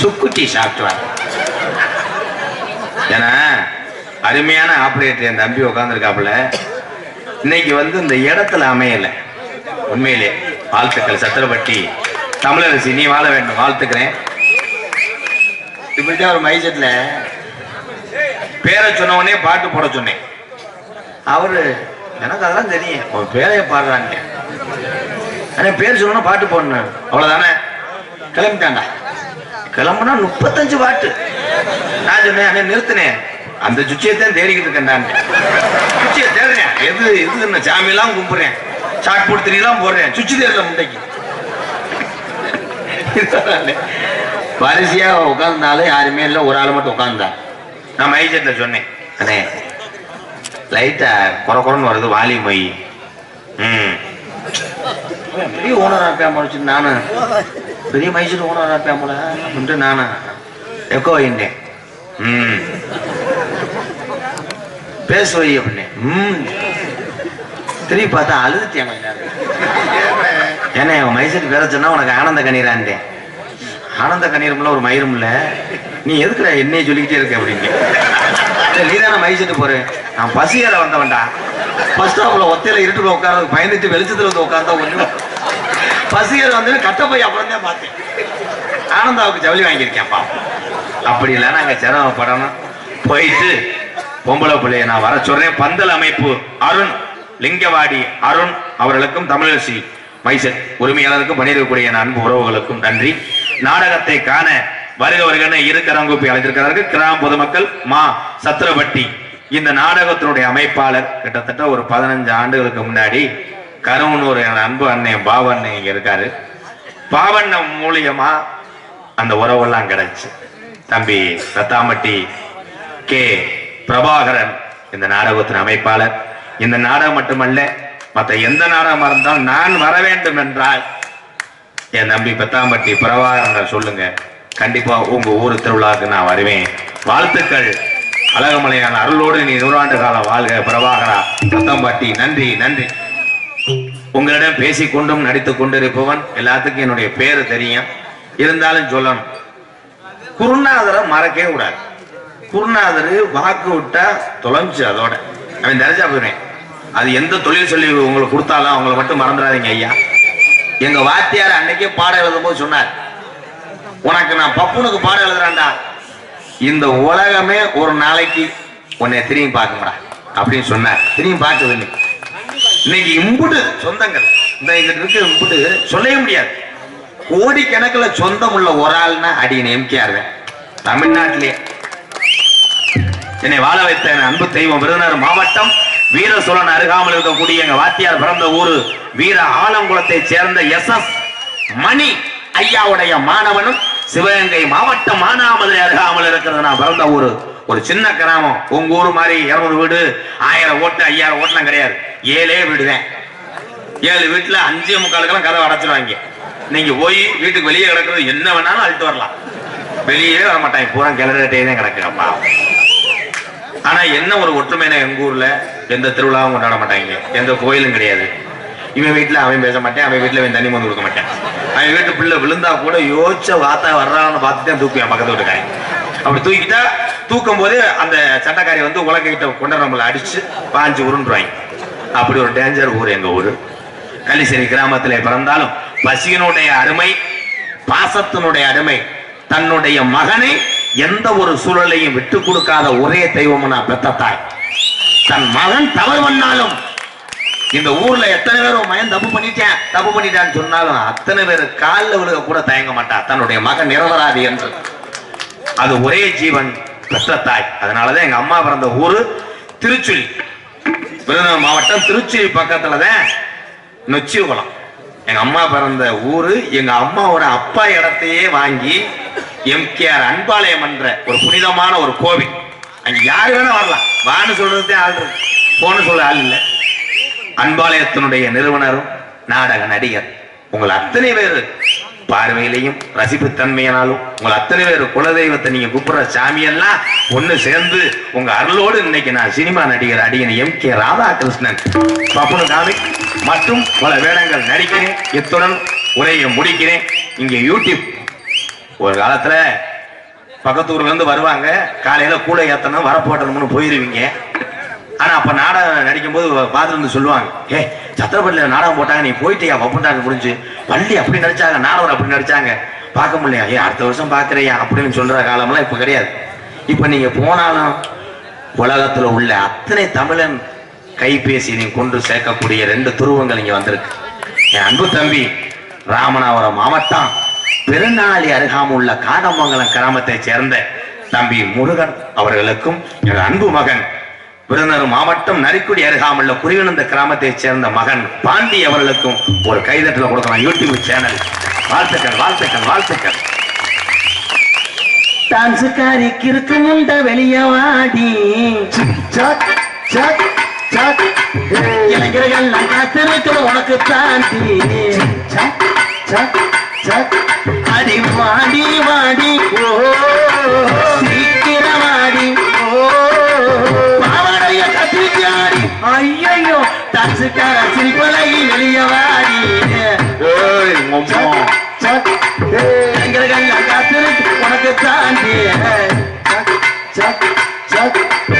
சுக்குட்டி சாப்பிட்டுவார். ஏன்னா அருமையான ஆபரேட்டர் என் தம்பி உட்காந்துருக்காப்புல இன்னைக்கு வந்து இந்த இடத்துல அமையல. உண்மையிலே வாழ்த்துக்கள் சத்திரப்பட்டி தமிழரசி நீ வாழ வேண்டும் வாழ்த்துக்கிறேன். இப்படிதான் ஒரு மைசெட்ல பேரை சொன்ன உடனே பாட்டு போட சொன்னேன். அவரு எனக்கு அதெல்லாம் தெரியும். அவர் பேரைய பாடுறாங்க ஆனா பேர் சொன்னா பாட்டு போடணும். அவ்வளவுதானே? கிளம்பிட்டாண்டா கிளம்புனா முப்பத்தஞ்சு வாட்டு. நான் சொன்னேன் அண்ணே நிறுத்தினேன் அந்த சுச்சியத்தான் தேடிக்கிட்டு இருக்கேன் சுச்சியை தேடுறேன். எது எது என்ன சாமியெல்லாம் கும்பிட்றேன். சாட் போட்டு போடுறேன். சுச்சி தேடல முண்டைக்கு. வரிசையா உட்கார்ந்தாலும் யாருமே இல்லை. ஒரு ஆள் மட்டும் உட்கார்ந்தா. நான் மைஜெட்ல சொன்னேன். அண்ணே லைட்டா குறை குறைன்னு வருது வாலி மொய் ம். பெரிய ஓனரா இருப்பேன் நானும் நானு. பெரிய மைசூர் ஓனரா இருப்பேன் போல? நானா. எக்கோ வைண்டேன் ம். பேச வை அப்படின்னு. திரும்பி பார்த்தா அழுதுட்டேன் ஏன்னா என் மைசூர் பேர சொன்னா உனக்கு ஆனந்த கண்ணீரான்ட்டேன் ஆனந்த கண்ணீரம்ல ஒரு மயிரும் இல்ல நீ எதுக்குற என்னையே சொல்லிக்கிட்டே இருக்க அப்படின்னு. நீ தானே மைசூட்டு போற. நான் பசியால வந்தவன்டா. பஸ் ஸ்டாப்ல ஒத்தையில இருட்டுல உட்கார்ந்து பயந்துட்டு வெளிச்சத்துல வந்து உட்கார்ந்தா ஒண்ணு பசியர் வந்து கட்டப்பை அப்புறம் தான் பார்த்தேன். ஆனந்தாவுக்கு ஜவுளி வாங்கியிருக்கேன் பாப்பா அப்படி இல்லை நாங்க சிரமப்படணும் போயிட்டு பொம்பளை பிள்ளைய நான் வர சொல்றேன். பந்தல் அமைப்பு அருண் லிங்கவாடி அருண் அவர்களுக்கும் தமிழரசி மைசன் உரிமையாளருக்கும் பணியிருக்கக்கூடிய அன்பு உறவுகளுக்கும் நன்றி. நாடகத்தை காண வருக வருகன இரு கரங்கூப்பி அழைத்திருக்கிறார்கள். கிராம பொதுமக்கள் மா சத்திரபட்டி இந்த நாடகத்தினுடைய அமைப்பாளர் கிட்டத்தட்ட ஒரு பதினஞ்சு ஆண்டுகளுக்கு முன்னாடி கருவனூர் என் அன்பு அண்ணன் பாவண்ணன் இங்க இருக்காரு. பாவண்ணன் மூலியமா அந்த உறவெல்லாம் கிடைச்சு. தம்பி ரத்தாம்பட்டி கே. பிரபாகரன் இந்த நாடகத்தின் அமைப்பாளர். இந்த நாடகம் மட்டுமல்ல மற்ற எந்த நாடகமா இருந்தாலும் நான் வர வேண்டும் என்றால் என் தம்பி பெத்தாம்பட்டி பிரபாகரன் சொல்லுங்க. கண்டிப்பா உங்க ஊர் திருவிழாவுக்கு நான் வருவேன். வாழ்த்துக்கள். அழகமலையான அருளோடு நீ நூறாண்டு காலம் வாழ்க பிரபாகரா. பெத்தாம்பட்டி நன்றி நன்றி. உங்களிடம் பேசிக் கொண்டும் நடித்துக் கொண்டிருப்பவன் எல்லாத்துக்கும் என்னுடைய பேரு தெரியும். இருந்தாலும் சொல்லணும். குருநாதரை மறக்கவே கூடாது. குருநாதர் வாக்கு விட்டா தொலைஞ்சு அதோட. அவன் தெரிஞ்சா போயிடுவேன். அது எந்த தொழில் சொல்லி உங்களுக்கு கொடுத்தாலும் அவங்கள மட்டும் மறந்துடாதீங்க ஐயா. எங்க வாத்தியார் அன்னைக்கே பாடம் எழுதும் போது சொன்னார் உனக்கு நான் பப்புனுக்கு பாடம் எழுதுறான்டா. இந்த உலகமே ஒரு நாளைக்கு உன்னை திரும்பி பார்க்கும்டா. அப்படின்னு சொன்னார். திரும்பி பார்க்குது இன்னைக்கு இன்னைக்கு இம்புட்டு சொந்தங்கள். இந்த இருக்கு இம்புட்டு சொல்லவே முடியாது. கோடிக்கணக்கில் சொந்தம் உள்ள ஒரு ஆள்னா அடியின் எம்கேஆர் தமிழ்நாட்டிலே. என்னை வாழ வைத்த அன்பு தெய்வம் விருதுநகர் மாவட்டம் வீர சோழன் அருகாமல் இருக்கக்கூடிய எங்க வாத்தியார் பிறந்த ஊரு வீர ஆலங்குளத்தை சேர்ந்த எஸ் எஸ் மணி ஐயாவுடைய மாணவனும் சிவகங்கை மாவட்டம் மானாமதுரை அருகாமல் இருக்கிறது நான் பிறந்த ஊரு. ஒரு சின்ன கிராமம். உங்க ஊரு மாதிரி இருநூறு வீடு ஆயிரம் ஓட்டு ஐயாயிரம் ஓட்டுலாம் கிடையாது. ஏழே வீடுதான் ஏழு வீட்டுல அஞ்சே முக்காலுக்கெல்லாம் கதவை அடைச்சிருவாங்க. நீங்க போய் வீட்டுக்கு வெளியே கிடக்குறது என்ன வேணாலும் அழுத்து வரலாம். வெளியே வர மாட்டாங்க. பூரா கிளறிட்டே தான் கிடக்குறப்பா. ஆனா என்ன ஒரு ஒற்றுமைனா எங்க ஊர்ல எந்த திருவிழாவும் கொண்டாட மாட்டாங்க. எந்த கோயிலும் கிடையாது. இவன் வீட்டுல அவன் பேச மாட்டேன் அவன் வீட்டுல அவன் தண்ணி மந்து கொடுக்க மாட்டேன். அவன் வீட்டு பிள்ளை விழுந்தா கூட யோசிச்ச வாத்தா வர்றான்னு பார்த்துட்டு தான் தூக்குவேன் பக்கத்து வீட்டுக்காரன். அப்படி தூக்கிட்டா தூக்கும் போதே அந்த சட்டக்காரி வந்து உலகிட்ட கொண்டு நம்மளை அடிச்சு பாஞ்சு உருண்டுவாங்க அப்படி ஒரு டேஞ்சர் ஊர் எங்க ஊரு. கலிசேரி கிராமத்தில் பிறந்தாலும் பசியனுடைய அருமை பாசத்தினுடைய அருமை தன்னுடைய மகனை எந்த ஒரு சூழலையும் விட்டு கொடுக்காத ஒரே தெய்வம் நான் பெத்த தாய். தன் மகன் தவறு பண்ணாலும் இந்த ஊர்ல எத்தனை பேரும் மயன் தப்பு பண்ணிட்டேன் தப்பு பண்ணிட்டான்னு சொன்னாலும் அத்தனை பேர் காலில் விழுக கூட தயங்க மாட்டா. தன்னுடைய மகன் நிரவராது என்று. அது ஒரே ஜீவன். பெற்ற தாய் அதனாலதான் எங்க அம்மா பிறந்த ஊரு திருச்சுழி. விருதுநகர் மாவட்டம் திருச்சுழி பக்கத்துல தான் நொச்சிகுளம் எங்க அம்மா பிறந்த ஊரு எங்க அம்மாவோட அப்பா இடத்தையே வாங்கி எம்கேஆர் அன்பாலயம் என்ற ஒரு புனிதமான ஒரு கோவில். அங்க யாரு வேணா வரலாம். வான்னு சொல்றதே ஆள் இருக்கு. போன்னு சொல்ல ஆள் இல்லை. அன்பாலயத்தினுடைய நிறுவனரும் நாடக நடிகர். உங்கள் அத்தனை பேர் பார்வையிலையும் ரசிப்புத்தன்மையினாலும் உங்கள் அத்தனை பேர் குலதெய்வத்தை நீங்க கூப்பிடுற சாமியெல்லாம் ஒண்ணு சேர்ந்து உங்க அருளோடு இன்னைக்கு நான் சினிமா நடிகர் அடியன் எம் கே ராதாகிருஷ்ணன் பப்புனு காமிக் மற்றும் பல வேடங்கள் நடிக்கிறேன். இத்துடன் உரையை முடிக்கிறேன். இங்க யூடியூப். ஒரு காலத்துல பக்கத்து ஊர்ல இருந்து வருவாங்க. காலையில கூடை ஏத்தணும் வரப்போட்டணும்னு போயிருவீங்க. ஆனா அப்ப நாடகம் நடிக்கும் போது பார்த்துருந்து சொல்லுவாங்க ஏ சத்திரப்பள்ளியில நாடகம் போட்டாங்க நீ போயிட்டியா வப்புண்டாங்க முடிஞ்சு பள்ளி அப்படி நடிச்சாங்க நாடகம் அப்படி நடிச்சாங்க. பார்க்க முடியலையா ஏ அடுத்த வருஷம் பாக்குறியா அப்படின்னு சொல்ற காலம்லாம் இப்ப கிடையாது. இப்ப நீங்க போனாலும் உலகத்துல உள்ள அத்தனை தமிழன் கைபேசியை கொண்டு சேர்க்கக்கூடிய ரெண்டு துருவங்கள் இங்க வந்திருக்கு. என் அன்பு தம்பி ராமநாதபுரம் மாவட்டம் பெருநாளி அருகாமல் உள்ள காடமங்கலம் கிராமத்தை சேர்ந்த தம்பி முருகன் அவர்களுக்கும் என் அன்பு மகன் விருதுநகர் மாவட்டம் நரிக்குடி அருகாமுள்ள குருவினந்த கிராமத்தைச் சேர்ந்த மகன் பாண்டி அவர்களுக்கும் ஒரு கைதட்டல கொடுக்கலாம். யூடியூப் சேனல் வாழ்த்துக்கள் வாழ்த்துக்கள் வாழ்த்துக்கள். டான்ஸுக்காரி கிறுக்கு முண்ட வெளிய வாடி. இளைஞர்கள் நான் காத்திருக்கிற உனக்கு தாண்டி. அடி வாடி வாடி. டான்ஸுக்கார சிரிப்பலகி வெளிய வாடி. ஏய், மொம்மோ. சக் இளைஞர்கள் நான் காத்திருக்கு உனக்கு தாண்டி. சக் சக் காட்டில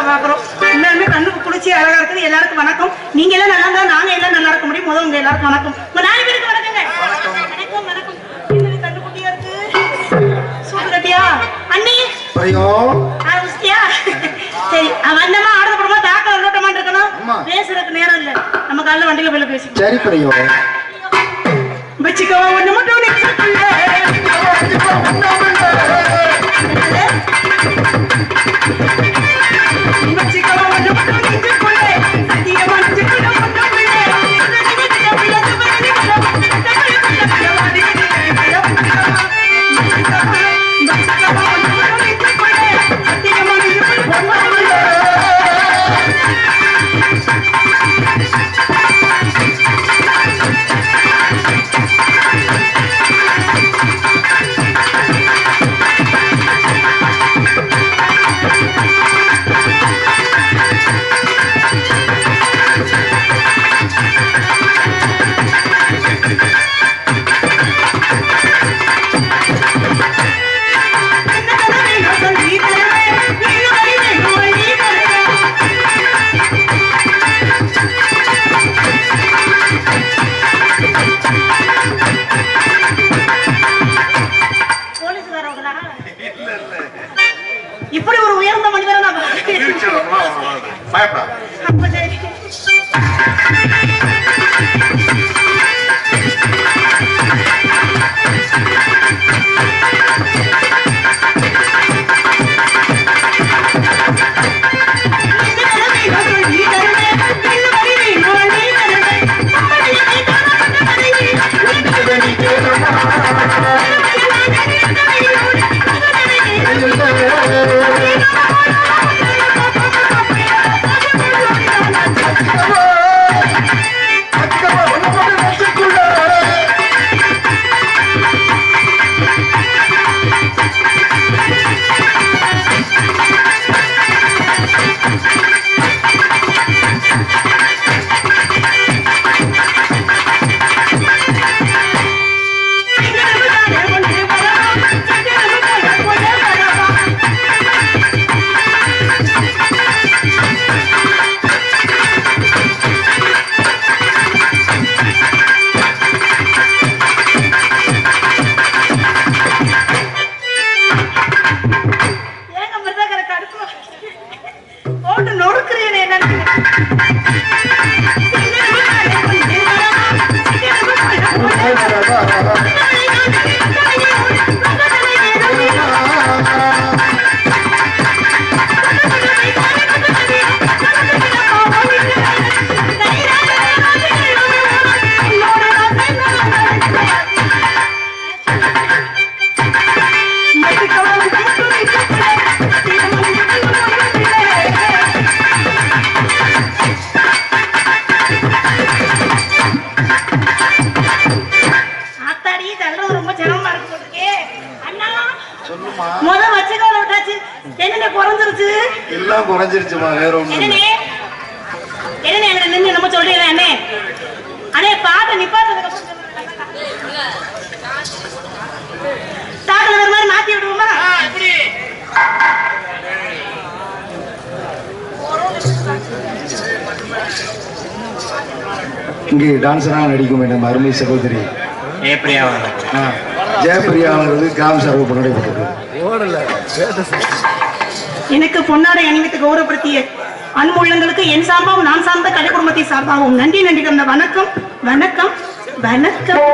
கூட்டத்தை பாக்குறோம். உண்மையாலுமே கண்ணுக்கு குளிர்ச்சி அழகா இருக்குது. எல்லாருக்கும் வணக்கம். நீங்க எல்லாம் நல்லா இருந்தா நாங்க எல்லாம் நல்லா இருக்க முடியும். முதல்ல உங்க எல்லாருக்கும் வணக்கம். உங்க நாலு பேருக்கு வணக்கங்க. வணக்கம் வணக்கம். என்னது கண்ணு குட்டியா இருக்கு? கட்டியா அண்ணி. சரி வந்தமா ஆடுற படமா தாக்க உள்ளோட்டமா இருக்கணும். பேசுறதுக்கு நேரம் இல்ல. நம்ம காலைல வண்டியில போய் பேசிக்கலாம் சரி பிரியோ. வச்சுக்கோ ஒண்ணு மட்டும் பார்த்தேன். பயப்படாத அப்ப இருக்குமா வேற ஒண்ணும் என்ன நம்ம சொல்றீங்க அண்ணே அண்ணே பாட்டு நிப்பாட்டு தாக்கல மாதிரி மாத்தி விடுவோமா? இங்கே டான்ஸராக நடிக்கும் மேடம் அருமை சகோதரி. ஜெயபிரியா ஜெயபிரியா அவர்களது கிராம் சார்பு நடைபெற்றது எனக்கு பொன்னாடை அணிவித்து கௌரவப்படுத்திய அன்புள்ளங்களுக்கு என் சார்பாகவும் நான் சார்ந்த கடை குடும்பத்தை சார்பாகவும் நன்றி நன்றி தந்த வணக்கம் வணக்கம் வணக்கம்.